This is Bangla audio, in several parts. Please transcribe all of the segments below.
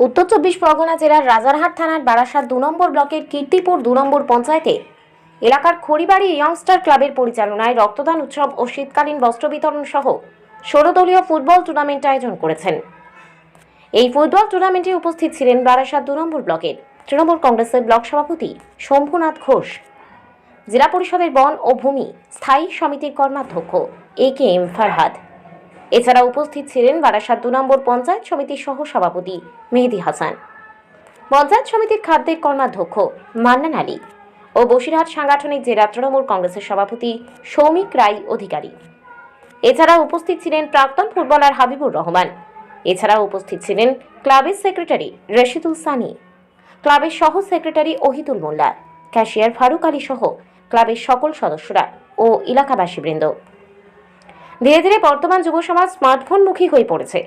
উত্তর চব্বিশ পরগনা জেলার রাজারহাট থানার বারাসাত দু নম্বর ব্লকের কীর্তিপুর দু নম্বর পঞ্চায়েতে এলাকার খড়িবাড়ি ইয়ংস্টার ক্লাবের পরিচালনায় রক্তদান উৎসব ও শীতকালীন বস্ত্র বিতরণ সহ ষোলদলীয় ফুটবল টুর্নামেন্ট আয়োজন করেছেন। এই ফুটবল টুর্নামেন্টে উপস্থিত ছিলেন বারাসাত দু নম্বর ব্লকের তৃণমূল কংগ্রেসের ব্লক সভাপতি শম্ভুনাথ ঘোষ। জেলা পরিষদের বন ও ভূমি স্থায়ী সমিতির কর্মাধ্যক্ষ এ কে এম ফারহাদ। এছাড়া উপস্থিত ছিলেন বারাসাত দু নম্বর পঞ্চায়েত সমিতির সহ সভাপতি মেহেদি হাসান। পঞ্চায়েত সমিতির খাদ্যের কর্মাধ্যক্ষ মান্নান আলী ও বসিরহাট সাংগঠনিক জেলা তৃণমূল কংগ্রেসের সভাপতি সৌমিক রায় অধিকারী। এছাড়া উপস্থিত ছিলেন প্রাক্তন ফুটবলার হাবিবুর রহমান। এছাড়া উপস্থিত ছিলেন ক্লাবের সেক্রেটারি রশিদুল সানি, ক্লাবের সহ সেক্রেটারি ওহিদুল মোল্লা, ক্যাশিয়ার ফারুক আলী সহ ক্লাবের সকল সদস্যরা ও এলাকাবাসীবৃন্দ। ধীরে ধীরে বর্তমান যুব সমাজ স্মার্টফোনমুখী হয়ে পড়েছে।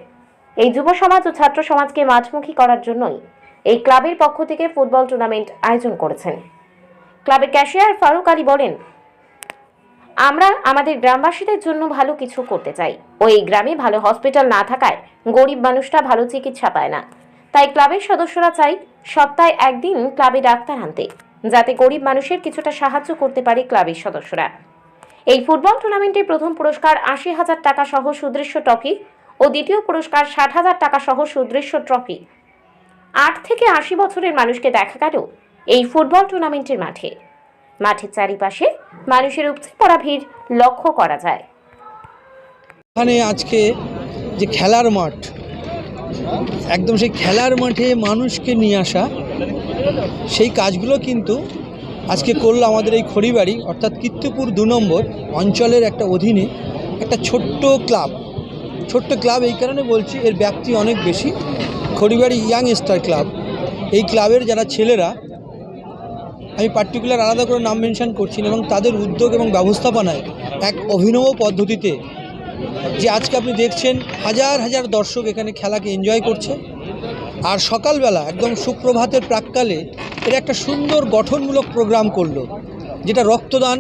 এই যুব সমাজ ও ছাত্র সমাজকে মাঠমুখী করার জন্যই এই ক্লাবের পক্ষ থেকে ফুটবল টুর্নামেন্ট আয়োজন করেছেন। ক্লাবের ক্যাশিয়ার ফারুক আলী বলেন, আমরা আমাদের গ্রামবাসীদের জন্য ভালো কিছু করতে চাই। ও এই গ্রামে ভালো হসপিটাল না থাকায় গরিব মানুষটা ভালো চিকিৎসা পায় না। তাই ক্লাবের সদস্যরা চাই সপ্তাহে একদিন ক্লাবে ডাক্তার আনতে, যাতে গরিব মানুষের কিছুটা সাহায্য করতে পারে ক্লাবের সদস্যরা। এই ফুটবল টুর্নামেন্টে প্রথম পুরস্কার আশি হাজার টাকা সহ সুদৃশ্য ট্রফি ও দ্বিতীয় পুরস্কার ষাট হাজার টাকা সহ সুদৃশ্য ট্রফি। আট থেকে আশি বছরের মানুষকে দেখা গেল এই ফুটবল টুর্নামেন্টের মাঠে। মাঠের চারিপাশে মানুষের উপচে পড়া ভিড় লক্ষ্য করা যায়। এখানে আজকে যে খেলার মাঠ, একদম সেই খেলার মাঠে মানুষকে নিয়ে আসা, সেই কাজগুলো কিন্তু আজকে করল আমাদের এই খড়িবাড়ি, অর্থাৎ কীর্তিপুর দু নম্বর অঞ্চলের একটা অধীনে একটা ছোট্ট ক্লাব। ছোট্ট ক্লাব এই কারণে বলছি, এর ব্যাপ্তি অনেক বেশি। Kharibari young star club. এই ক্লাবের যারা ছেলেরা, আমি পার্টিকুলার আলাদা করে নাম মেনশন করছি না, এবং তাদের উদ্যোগ এবং ব্যবস্থাপনায় এক অভিনব পদ্ধতিতে যে আজকে আপনি দেখছেন, হাজার হাজার দর্শক এখানে খেলাকে এনজয় করছে। আর সকালবেলা একদম সুপ্রভাতের প্রাককালে এর একটা সুন্দর গঠনমূলক প্রোগ্রাম করল, যেটা রক্তদান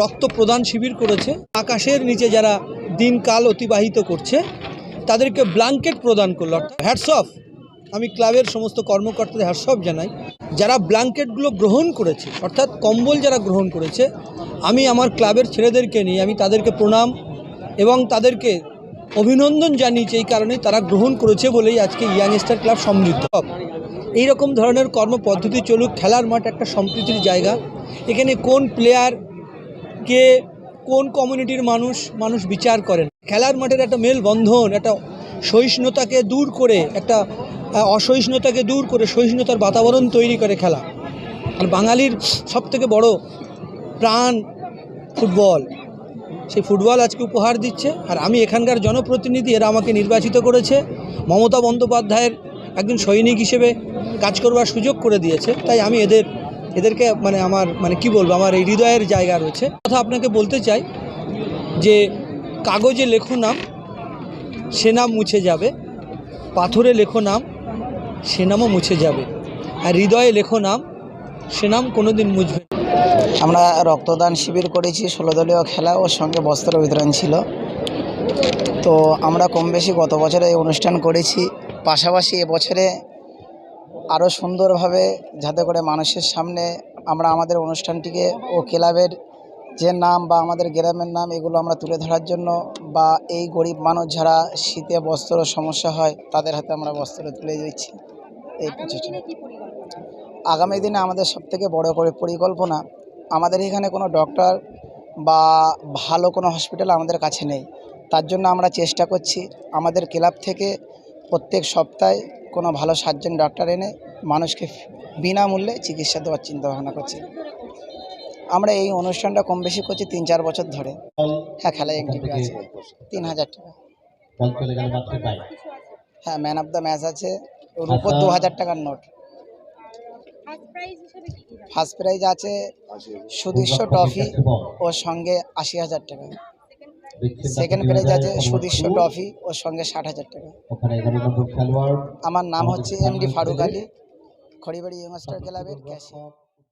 রক্ত প্রদান শিবির করেছে। আকাশের নিচে যারা দিনকাল অতিবাহিত করছে, তাদেরকে ব্ল্যাঙ্কেট প্রদান করল। হ্যাটস অফ আমি ক্লাবের সমস্ত কর্মকর্তাদের হ্যাটসঅপ জানাই। যারা ব্ল্যাঙ্কেটগুলো গ্রহণ করেছে, অর্থাৎ কম্বল যারা গ্রহণ করেছে, আমি আমার ক্লাবের ছেলেদেরকে নিয়ে আমি তাদেরকে প্রণাম এবং তাদেরকে অভিনন্দন জানিয়েছে এই কারণে তারা গ্রহণ করেছে বলেই আজকে ইয়াংস্টার ক্লাব সমৃদ্ধ। এই রকম ধরনের কর্মপদ্ধতি চলুক, খেলার মাঠ একটা সম্প্রীতির জায়গা। এখানে কোন প্লেয়ার কে, কোন কমিউনিটির মানুষ মানুষ বিচার করেন? খেলার মাঠের একটা মেলবন্ধন, একটা সহিষ্ণুতাকে দূর করে, একটা অসহিষ্ণুতাকে দূর করে, সহিষ্ণুতার বাতাবরণ তৈরি করে খেলা। আর বাঙালির সবথেকে বড় প্রাণ ফুটবল। সেই ফুটবল আজকে উপহার দিচ্ছে। আর আমি এখানকার জনপ্রতিনিধি, এরা আমাকে নির্বাচিত করেছে। মমতা বন্দ্যোপাধ্যায়ের একজন সৈনিক হিসেবে কাজ করবার সুযোগ করে দিয়েছে। তাই আমি এদের, এদেরকে মানে আমার মানে কি বলব, আমার এই হৃদয়ের জায়গা রয়েছে। কথা আপনাকে বলতে চাই যে, কাগজে লেখো নাম, সে নাম মুছে যাবে। পাথরে লেখো নাম, সে নামও মুছে যাবে। আর হৃদয়ে লেখো নাম, সে নাম কোনোদিন মুছবে। আমরা রক্তদান শিবির করেছি ষোলো দলীয় খেলা ওর সঙ্গে বস্ত্র বিতরণ ছিল। তো আমরা কম বেশি গত বছরে এই অনুষ্ঠান করেছি। পাশাপাশি এবছরে আরও সুন্দরভাবে যাতে করে মানুষের সামনে আমরা আমাদের অনুষ্ঠানটিকে ও ক্লাবের যে নাম বা আমাদের গ্রামের নাম এগুলো আমরা তুলে ধরার জন্য বা এই গরিব মানুষ যারা শীতে বস্ত্র সমস্যা হয় তাদের হাতে আমরা বস্ত্র তুলে দিচ্ছি। এই প্রচেষ্টা। আগামী দিনে আমাদের সবথেকে বড় করে পরিকল্পনা আমাদের এখানে কোনো ডক্টর বা ভালো কোনো হসপিটাল আমাদের কাছে নেই। তার জন্য আমরা চেষ্টা করছি আমাদের ক্লাব থেকে প্রত্যেক সপ্তাহে কোনো ভালো সার্জন ডক্টর এনে মানুষকে বিনামূল্যে চিকিৎসা দেওয়ার চিন্তা ভাবনা করছি। আমরা এই অনুষ্ঠানটা কম বেশি করছি তিন চার বছর ধরে। হ্যাঁ খেলায় এন্ট্রি আছে। তিন হাজার টাকা। হ্যাঁ ম্যান অফ দ্য ম্যাচ আছে। ওর উপর দু হাজার টাকার নোট। ফার্স্ট প্রাইজ আছে সুদৃশ্য ট্রফি ও সঙ্গে আশি হাজার টাকা। সেকেন্ড প্রাইজ আছে সুদৃশ্য ট্রফি ও সঙ্গে ষাট হাজার টাকা। আমার নাম হচ্ছে M D Faruk Ali Kharibari young star ক্লাবের ক্যাশিয়ার।